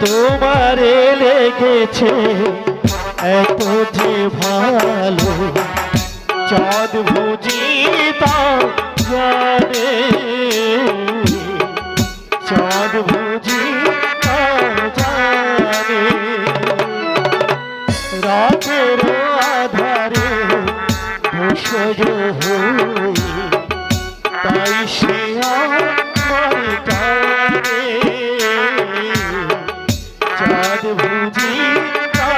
তোমারে লেগেছে এত যে ভালো চাঁদ বুঝি জানে। চাঁদ বুঝি তা জানে। রাতের আধারে ভেষজ হই তাই সে আমার কানে। চাঁদ বুঝি তা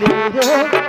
রে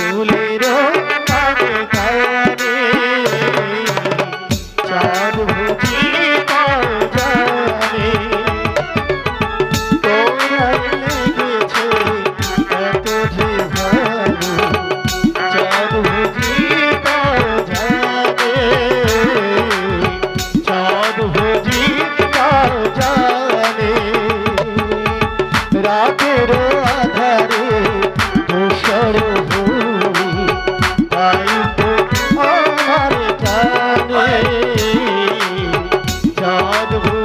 চুলের I don't know.